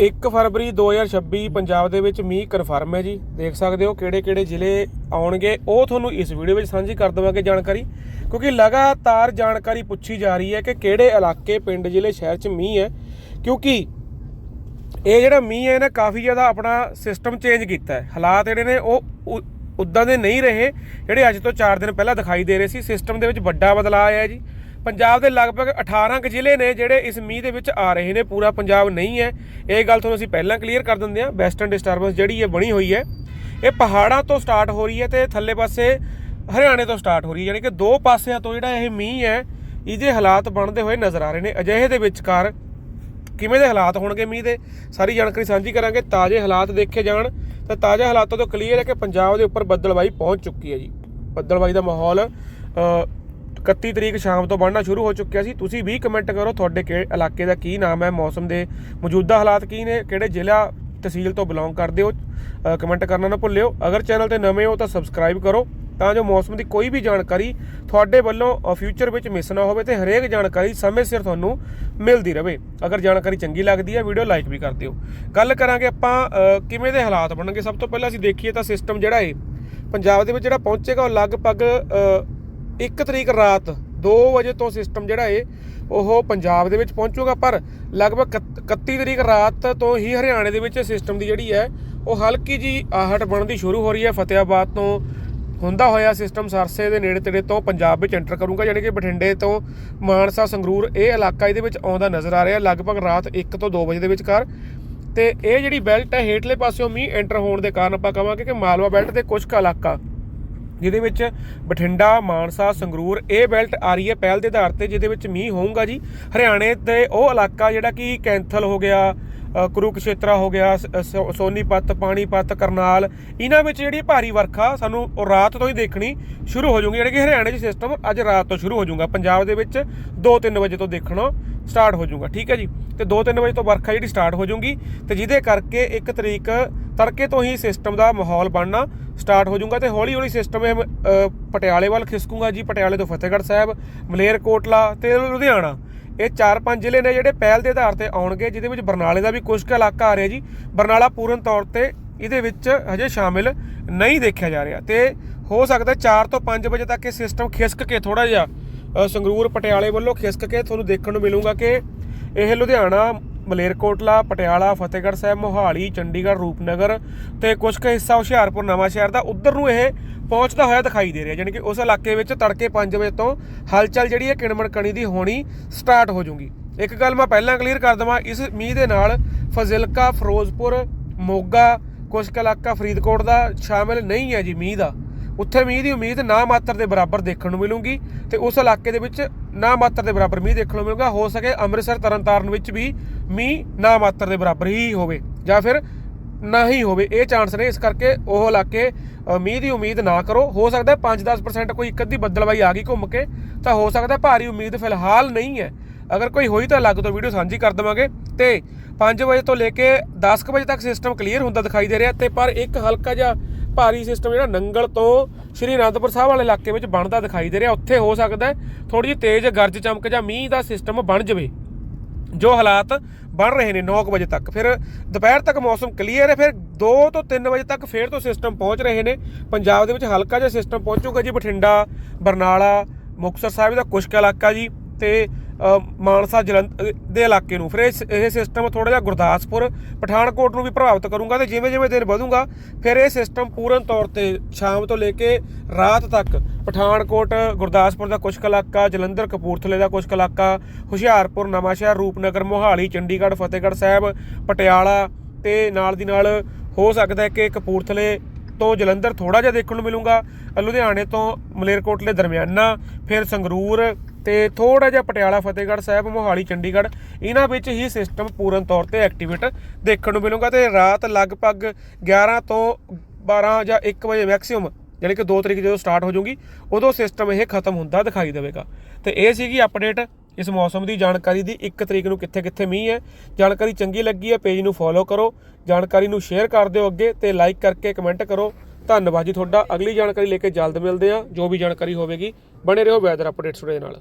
1 ਫਰਵਰੀ 2026 ਪੰਜਾਬ ਦੇ ਵਿੱਚ ਮੀਂਹ ਕਨਫਰਮ ਹੈ ਜੀ। ਦੇਖ ਸਕਦੇ ਹੋ ਕਿਹੜੇ ਕਿਹੜੇ ਜ਼ਿਲ੍ਹੇ ਆਉਣਗੇ। ਉਹ ਤੁਹਾਨੂੰ ਇਸ ਵੀਡੀਓ ਵਿੱਚ ਸਾਂਝੀ ਕਰ ਦੇਵਾਂਗੇ ਜਾਣਕਾਰੀ। ਕਿਉਂਕਿ ਲਗਾਤਾਰ ਜਾਣਕਾਰੀ ਪੁੱਛੀ ਜਾ ਰਹੀ ਹੈ ਕਿ ਕਿਹੜੇ ਇਲਾਕੇ, ਪਿੰਡ, ਜ਼ਿਲ੍ਹੇ, ਸ਼ਹਿਰ 'ਚ ਮੀਂਹ ਹੈ। ਕਿਉਂਕਿ ਇਹ ਜਿਹੜਾ ਮੀਂਹ ਹੈ ਇਹਨੇ ਕਾਫੀ ਜ਼ਿਆਦਾ ਆਪਣਾ ਸਿਸਟਮ ਚੇਂਜ ਕੀਤਾ ਹੈ। ਹਾਲਾਤ ਜਿਹੜੇ ਨੇ, ਉਹ ਉ- ਉਦਾਂ ਦੇ ਨਹੀਂ ਰਹੇ। ਜਿਹੜੇ ਅੱਜ ਤੋਂ 4 ਦਿਨ ਪਹਿਲਾਂ ਦਿਖਾਈ ਦੇ ਰਹੇ ਸੀ ਸਿਸਟਮ ਦੇ ਵਿੱਚ ਵੱਡਾ ਬਦਲਾਅ ਆਇਆ ਜੀ। ਪੰਜਾਬ ਦੇ ਲਗਭਗ 18 ਕੁ ਜ਼ਿਲ੍ਹੇ ਨੇ ਜਿਹੜੇ ਇਸ ਮੀਂਹ ਦੇ ਵਿੱਚ ਆ ਰਹੇ ਨੇ, ਪੂਰਾ ਪੰਜਾਬ ਨਹੀਂ ਹੈ। ਇਹ ਗੱਲ ਤੁਹਾਨੂੰ ਅਸੀਂ ਪਹਿਲਾਂ ਕਲੀਅਰ ਕਰ ਦਿੰਦੇ ਹਾਂ ਵੈਸਟਰਨ ਡਿਸਟਰਬੈਂਸ ਜਿਹੜੀ ਇਹ ਬਣੀ ਹੋਈ ਹੈ। ਇਹ ਪਹਾੜਾਂ ਤੋਂ ਸਟਾਰਟ ਹੋ ਰਹੀ ਹੈ ਤੇ ਥੱਲੇ ਪਾਸੇ ਹਰਿਆਣੇ ਤੋਂ ਸਟਾਰਟ ਹੋ ਰਹੀ ਹੈ, ਯਾਨੀ ਕਿ ਦੋ ਪਾਸਿਆਂ ਤੋਂ ਜਿਹੜਾ ਇਹ ਮੀਂਹ ਹੈ, ਇਹਦੇ ਹਾਲਾਤ ਬਣਦੇ ਹੋਏ ਨਜ਼ਰ ਆ ਰਹੇ ਨੇ। ਅਜਿਹੇ ਦੇ ਵਿਚਕਾਰ ਕਿਵੇਂ ਦੇ ਹਾਲਾਤ ਹੋਣਗੇ ਮੀਂਹ ਦੇ, ਸਾਰੀ ਜਾਣਕਾਰੀ ਸਾਂਝੀ ਕਰਾਂਗੇ। ਤਾਜ਼ੇ ਹਾਲਾਤ ਦੇਖੇ ਜਾਣ, ਤਾਂ ਤਾਜ਼ਾ ਹਾਲਾਤਾਂ ਤੋਂ ਕਲੀਅਰ ਹੈ ਕਿ ਪੰਜਾਬ ਦੇ ਉੱਪਰ ਬੱਦਲਬਾਈ ਪਹੁੰਚ ਚੁੱਕੀ ਹੈ ਜੀ। ਬੱਦਲਬਾਈ ਦਾ ਮਾਹੌਲ 31 ਤਰੀਕ ਸ਼ਾਮ ਤੋਂ ਬਣਨਾ ਸ਼ੁਰੂ ਹੋ ਚੁੱਕਿਆ ਸੀ। ਤੁਸੀਂ ਵੀ ਕਮੈਂਟ ਕਰੋ ਤੁਹਾਡੇ ਕਿਹੜੇ ਇਲਾਕੇ ਦਾ ਕੀ ਨਾਮ ਹੈ, ਮੌਸਮ ਦੇ ਮੌਜੂਦਾ ਹਾਲਾਤ ਕੀ ਨੇ, ਕਿਹੜੇ ਜ਼ਿਲ੍ਹਾ ਤਹਿਸੀਲ ਤੋਂ ਬਿਲੋਂਗ ਕਰਦੇ ਹੋ ਕਮੈਂਟ ਕਰਨਾ ਨਾ ਭੁੱਲਿਓ। ਅਗਰ ਚੈਨਲ ਤੇ ਨਵੇਂ ਹੋ ਤਾਂ ਸਬਸਕ੍ਰਾਈਬ ਕਰੋ, ਤਾਂ ਜੋ ਮੌਸਮ ਦੀ ਕੋਈ ਵੀ ਜਾਣਕਾਰੀ ਤੁਹਾਡੇ ਵੱਲੋਂ ਫਿਊਚਰ ਵਿੱਚ ਮਿਸ ਨਾ ਹੋਵੇ ਤੇ ਹਰੇਕ ਜਾਣਕਾਰੀ ਸਮੇਂ ਸਿਰ ਤੁਹਾਨੂੰ ਮਿਲਦੀ ਰਹੇ। ਅਗਰ ਜਾਣਕਾਰੀ ਚੰਗੀ ਲੱਗਦੀ ਹੈ ਵੀਡੀਓ ਲਾਈਕ ਵੀ ਕਰ ਦਿਓ। ਗੱਲ ਕਰਾਂਗੇ ਆਪਾਂ ਕਿਵੇਂ ਦੇ ਹਾਲਾਤ ਬਣਨਗੇ? ਸਭ ਤੋਂ ਪਹਿਲਾਂ ਅਸੀਂ ਦੇਖੀਏ ਤਾਂ ਸਿਸਟਮ ਜਿਹੜਾ ਹੈ ਪੰਜਾਬ ਦੇ ਵਿੱਚ ਜਿਹੜਾ ਪਹੁੰਚੇਗਾ, ਉਹ ਲਗਭਗ 1 ਤਰੀਕ ਰਾਤ 2 ਵਜੇ ਤੋਂ ਸਿਸਟਮ ਜਿਹੜਾ ਹੈ ਉਹ ਪੰਜਾਬ ਦੇ ਵਿੱਚ ਪਹੁੰਚੂਗਾ, ਪਰ ਲਗਭਗ 31 ਤਰੀਕ ਰਾਤ ਤੋਂ ਹੀ ਹਰਿਆਣੇ ਦੇ ਵਿੱਚ ਸਿਸਟਮ ਦੀ ਜਿਹੜੀ ਹੈ, ਉਹ ਹਲਕੀ ਜੀ ਆਹਟ ਬਣਦੀ ਸ਼ੁਰੂ ਹੋ ਰਹੀ ਹੈ। ਫਤਿਆਬਾਦ ਤੋਂ ਹੁੰਦਾ ਹੋਇਆ ਸਿਸਟਮ ਸਰਸੇ ਦੇ ਨੇੜੇ ਤੇੜੇ ਤੋਂ ਪੰਜਾਬ ਵਿੱਚ ਐਂਟਰ ਕਰੂਗਾ, ਯਾਨੀ ਕਿ ਬਠਿੰਡੇ ਤੋਂ ਮਾਨਸਾ, ਸੰਗਰੂਰ, ਇਹ ਇਲਾਕਾ ਇਹਦੇ ਵਿੱਚ ਆਉਂਦਾ ਨਜ਼ਰ ਆ ਰਿਹਾ, ਲਗਭਗ ਰਾਤ 1 ਤੋਂ 2 ਵਜੇ ਦੇ ਵਿਚਕਾਰ। ਤੇ ਇਹ ਜਿਹੜੀ ਬੈਲਟ ਹੈ, ਹੇਠਲੇ ਪਾਸਿਓਂ ਮੀਂਹ ਐਂਟਰ ਹੋਣ ਦੇ ਕਾਰਨ ਆਪਾਂ ਕਹਾਂਗੇ ਕਿ ਮਾਲਵਾ ਬੈਲਟ ਦੇ ਕੁਝ ਕੁ ਇਲਾਕਾ ਜਿਹਦੇ ਵਿੱਚ ਬਠਿੰਡਾ ਮਾਨਸਾ ਸੰਗਰੂਰ ਇਹ ਬੈਲਟ ਆ ਰਹੀ ਹੈ ਪਹਿਲ ਦੇ ਆਧਾਰ ਤੇ ਜਿਹਦੇ ਵਿੱਚ ਮੀਂਹ ਹੋਊਗਾ ਜੀ। ਹਰਿਆਣੇ ਤੇ ਉਹ ਇਲਾਕਾ ਜਿਹੜਾ ਕਿ ਕੈਂਥਲ ਹੋ ਗਿਆ ਅ, ਕੁਰੂਕਸ਼ੇਤਰਾ ਹੋ ਗਿਆ ਸ- ਸੋ- ਸੋਨੀਪਤ ਪਾਣੀਪਤ ਕਰਨਾਲ ਇਹਨਾਂ ਵਿੱਚ ਜਿਹੜੀ ਭਾਰੀ ਵਰਖਾ ਸਾਨੂੰ ਰਾਤ ਤੋਂ ਹੀ ਦੇਖਣੀ ਸ਼ੁਰੂ ਹੋ ਜੂਗੀ ਯਾਨੀ ਕਿ ਹਰਿਆਣੇ 'ਚ ਸਿਸਟਮ ਅੱਜ ਰਾਤ ਤੋਂ ਸ਼ੁਰੂ ਹੋ ਜਾਊਗਾ। ਪੰਜਾਬ ਦੇ ਵਿੱਚ 2-3 ਵਜੇ ਤੋਂ ਦੇਖਣਾ ਸਟਾਰਟ ਹੋ ਜਾਊਗਾ। ਠੀਕ ਹੈ ਜੀ? ਤੇ 2-3 ਵਜੇ ਤੋਂ ਵਰਖਾ ਜਿਹੜੀ ਸਟਾਰਟ ਹੋ ਜਾਊਗੀ ਤੇ ਜਿਹਦੇ ਕਰਕੇ 1 ਤਰੀਕ ਤੜਕੇ ਤੋਂ ਹੀ ਸਿਸਟਮ ਦਾ ਮਾਹੌਲ ਬਣਨਾ ਸਟਾਰਟ ਹੋ ਜਾਊਗਾ ਤੇ ਹੌਲੀ ਹੌਲੀ ਸਿਸਟਮ ਇਹ ਪਟਿਆਲੇ ਵੱਲ ਖਿਸਕੂਗਾ ਜੀ, ਪਟਿਆਲੇ ਤੋਂ ਫਤਿਹਗੜ੍ਹ ਸਾਹਿਬ ਮਲੇਰਕੋਟਲਾ ਤੇ ਲੁਧਿਆਣਾ। ਇਹ ਚਾਰ ਪੰਜ ਜ਼ਿਲ੍ਹੇ ਨੇ ਜਿਹੜੇ ਪਹਿਲ ਦੇ ਆਧਾਰ ਤੇ ਆਉਣਗੇ, ਜਿਹਦੇ ਵਿੱਚ ਬਰਨਾਲੇ ਦਾ ਵੀ ਕੁਝ ਕੁ ਇਲਾਕਾ ਆ ਰਿਹਾ ਜੀ। ਬਰਨਾਲਾ ਪੂਰਨ ਤੌਰ ਤੇ ਇਹਦੇ ਵਿੱਚ ਹਜੇ ਸ਼ਾਮਿਲ ਨਹੀਂ ਦੇਖਿਆ ਜਾ ਰਿਹਾ ਤੇ ਹੋ ਸਕਦਾ 4 ਤੋਂ 5 ਵਜੇ ਤੱਕ ਇਹ ਸਿਸਟਮ ਖਿਸਕ ਕੇ ਥੋੜਾ ਜਿਹਾ ਸੰਗਰੂਰ, ਪਟਿਆਲੇ ਵੱਲੋਂ ਖਿਸਕ ਕੇ ਤੁਹਾਨੂੰ ਦੇਖਣ ਨੂੰ ਮਿਲੂਗਾ ਕਿ ਇਹ ਲੁਧਿਆਣਾ ਮਲੇਰਕੋਟਲਾ, ਪਟਿਆਲਾ, ਫਤਿਹਗੜ੍ਹ ਸਾਹਿਬ, ਮੋਹਾਲੀ, ਚੰਡੀਗੜ੍ਹ, ਰੂਪਨਗਰ ਤੇ ਕੁਝ ਕੁ ਹਿੱਸਾ ਹੁਸ਼ਿਆਰਪੁਰ ਨਵਾਂ ਸ਼ਹਿਰ ਦਾ ਉਧਰ ਨੂੰ ਇਹ ਪਹੁੰਚਦਾ ਹੋਇਆ ਦਿਖਾਈ ਦੇ ਰਿਹਾ ਯਾਨੀ ਕਿ ਉਸ ਇਲਾਕੇ ਵਿੱਚ ਤੜਕੇ 5 ਵਜੇ ਤੋਂ ਹਲਚਲ ਜਿਹੜੀ ਹੈ ਕਿਣਮਣ ਕਣੀ ਦੀ ਹੋਣੀ ਸਟਾਰਟ ਹੋ ਜਾਊਗੀ। ਇੱਕ ਗੱਲ ਮੈਂ ਪਹਿਲਾਂ ਕਲੀਅਰ ਕਰ ਦਵਾਂ, ਇਸ ਮੀਂਹ ਦੇ ਨਾਲ ਫਜ਼ਿਲਕਾ, ਫਿਰੋਜ਼ਪੁਰ, ਮੋਗਾ ਕੁਝ ਕੁ ਇਲਾਕਾ ਫਰੀਦਕੋਟ ਦਾ ਸ਼ਾਮਿਲ ਨਹੀਂ ਹੈ ਜੀ ਮੀਂਹ ਦਾ। ਉੱਥੇ ਮੀਂਹ ਦੀ ਉਮੀਦ ਨਾ ਮਾਤਰ ਦੇ ਬਰਾਬਰ ਦੇਖਣ ਨੂੰ ਮਿਲੂਗੀ ਤੇ ਉਸ ਇਲਾਕੇ ਦੇ ਵਿੱਚ ਨਾ ਮਾਤਰ ਦੇ ਬਰਾਬਰ ਮੀਂਹ ਦੇਖਣ ਨੂੰ ਮਿਲੂਗਾ। ਹੋ ਸਕੇ ਅੰਮ੍ਰਿਤਸਰ, ਤਰਨਤਾਰਨ ਵਿੱਚ ਵੀ ਮੀਂਹ ਨਾ ਮਾਤਰ ਦੇ ਬਰਾਬਰ ਹੀ ਹੋਵੇ ਜਾਂ ਫਿਰ ਨਾ ਹੀ ਹੋਵੇ, ਇਹ ਚਾਂਸ ਨੇ ਇਸ ਕਰਕੇ ਉਹ ਇਲਾਕੇ ਮੀਂਹ ਦੀ ਉਮੀਦ ਨਾ ਕਰੋ। ਹੋ ਸਕਦਾ 5-10% ਕੋਈ ਇੱਕ ਅੱਧੀ ਬੱਦਲਬਾਈ ਆ ਗਈ ਘੁੰਮ ਕੇ, ਤਾਂ ਹੋ ਸਕਦਾ ਭਾਰੀ ਉਮੀਦ ਫਿਲਹਾਲ ਨਹੀਂ ਹੈ। ਅਗਰ ਕੋਈ ਹੋਈ ਤਾਂ ਅਲੱਗ ਤੋਂ ਵੀਡੀਓ ਸਾਂਝੀ ਕਰ ਦੇਵਾਂਗੇ। ਤੇ 5 ਵਜੇ ਤੋਂ ਲੈ ਕੇ 10 ਕੁ ਵਜੇ ਤੱਕ ਸਿਸਟਮ ਕਲੀਅਰ ਹੁੰਦਾ ਦਿਖਾਈ ਦੇ ਰਿਹਾ। ਤੇ ਪਰ ਇੱਕ ਹਲਕਾ ਜਿਹਾ ਭਾਰੀ ਸਿਸਟਮ ਜਿਹੜਾ ਨੰਗਲ ਤੋਂ ਸ਼੍ਰੀ ਅਨੰਦਪੁਰ ਸਾਹਿਬ ਵਾਲੇ ਇਲਾਕੇ ਵਿੱਚ ਬਣਦਾ ਦਿਖਾਈ ਦੇ ਰਿਹਾ। ਉੱਥੇ ਹੋ ਸਕਦਾ ਥੋੜੀ ਜਿਹੀ ਤੇਜ਼ ਗਰਜ ਚਮਕ ਜਾਂ ਮੀਂਹ ਦਾ ਸਿਸਟਮ ਬਣ ਜਾਵੇ। ਜੋ ਹਾਲਾਤ ਬਣ ਰਹੇ ਨੇ 9 ਵਜੇ ਤੱਕ। ਫਿਰ ਦੁਪਹਿਰ ਤੱਕ ਮੌਸਮ ਕਲੀਅਰ ਹੈ, ਫਿਰ 2 ਤੋਂ 3 ਵਜੇ ਤੱਕ ਫੇਰ ਤੋਂ ਸਿਸਟਮ ਪਹੁੰਚ ਰਹੇ ਨੇ। ਪੰਜਾਬ ਦੇ ਵਿੱਚ ਹਲਕਾ ਜਿਹਾ ਸਿਸਟਮ ਪਹੁੰਚੂਗਾ ਜੀ, ਬਠਿੰਡਾ, ਬਰਨਾਲਾ, ਮੁਕਤਸਰ ਸਾਹਿਬ ਦਾ ਕੁਸ਼ਕ ਇਲਾਕਾ ਜੀ, ਤੇ ਮਾਨਸਾ ਜਲੰਧਰ ਦੇ ਇਲਾਕੇ ਨੂੰ। ਫਿਰ ਇਹ ਇਹ ਸਿਸਟਮ ਥੋੜਾ ਜਿਹਾ ਗੁਰਦਾਸਪੁਰ, ਪਠਾਨਕੋਟ ਨੂੰ ਵੀ ਪ੍ਰਭਾਵਿਤ ਕਰੂੰਗਾ ਤੇ ਜਿਵੇਂ ਜਿਵੇਂ ਦਿਨ ਵਧੂਗਾ, ਫਿਰ ਇਹ ਸਿਸਟਮ ਪੂਰਨ ਤੌਰ ਤੇ ਸ਼ਾਮ ਤੋਂ ਲੈ ਕੇ ਰਾਤ ਤੱਕ ਪਠਾਨਕੋਟ, ਗੁਰਦਾਸਪੁਰ ਦਾ ਕੁਛ ਕੁ ਇਲਾਕਾ, ਜਲੰਧਰ, ਕਪੂਰਥਲੇ ਦਾ ਕੁਛ ਕੁ ਇਲਾਕਾ, ਹੁਸ਼ਿਆਰਪੁਰ, ਨਵਾਂਸ਼ਹਿਰ, ਰੂਪਨਗਰ, ਮੋਹਾਲੀ, ਚੰਡੀਗੜ੍ਹ, ਫਤਿਹਗੜ੍ਹ ਸਾਹਿਬ, ਪਟਿਆਲਾ ਤੇ ਨਾਲ ਦੀ ਨਾਲ ਹੋ ਸਕਦਾ ਹੈ ਕਿ ਕਪੂਰਥਲੇ ਤੋਂ ਜਲੰਧਰ ਥੋੜਾ ਜਿਹਾ ਦੇਖਣ ਨੂੰ ਮਿਲੂਗਾ। ਲੁਧਿਆਣੇ ਤੋਂ ਮਲੇਰਕੋਟਲੇ ਦਰਮਿਆਨਾ, ਫਿਰ ਸੰਗਰੂਰ ਤੇ ਥੋੜਾ ਜਿਹਾ ਪਟਿਆਲਾ, ਫਤਿਹਗੜ੍ਹ ਸਾਹਿਬ, ਮੋਹਾਲੀ, ਚੰਡੀਗੜ੍ਹ, ਇਹਨਾਂ ਵਿੱਚ ਹੀ ਸਿਸਟਮ ਪੂਰਨ ਤੌਰ ਤੇ ਐਕਟੀਵੇਟ ਦੇਖਣ ਨੂੰ ਮਿਲੂਗਾ ਤੇ ਰਾਤ ਲਗਭਗ 11 ਤੋਂ 12 ਜਾਂ 1 ਵਜੇ ਮੈਕਸਿਮਮ ਯਾਨੀ ਕਿ 2 ਤਰੀਕ ਜਦੋਂ ਸਟਾਰਟ ਹੋ ਜਾਊਗੀ, ਉਦੋਂ ਸਿਸਟਮ ਇਹ ਖਤਮ ਹੁੰਦਾ ਦਿਖਾਈ ਦੇਵੇਗਾ। ਤੇ ਇਹ ਸੀਗੀ ਅਪਡੇਟ ਇਸ ਮੌਸਮ ਦੀ, ਜਾਣਕਾਰੀ ਦੀ 1 ਤਰੀਕ ਨੂੰ ਕਿੱਥੇ ਕਿੱਥੇ ਮੀਂਹ ਹੈ। ਜਾਣਕਾਰੀ ਚੰਗੀ ਲੱਗੀ ਹੈ ਪੇਜ ਨੂੰ ਫੋਲੋ ਕਰੋ, ਜਾਣਕਾਰੀ ਨੂੰ ਸ਼ੇਅਰ ਕਰ ਦਿਓ ਅੱਗੇ ਤੇ ਲਾਈਕ ਕਰਕੇ ਕਮੈਂਟ ਕਰੋ। ਧੰਨਵਾਦ ਜੀ ਤੁਹਾਡਾ। ਅਗਲੀ ਜਾਣਕਾਰੀ ਲੈ ਕੇ ਜਲਦ ਮਿਲਦੇ ਹਾਂ। ਜੋ ਵੀ ਜਾਣਕਾਰੀ ਹੋਵੇਗੀ, ਬਣੇ ਰਹੋ ਵੈਦਰ ਅਪਡੇਟਸ ਦੇ ਨਾਲ।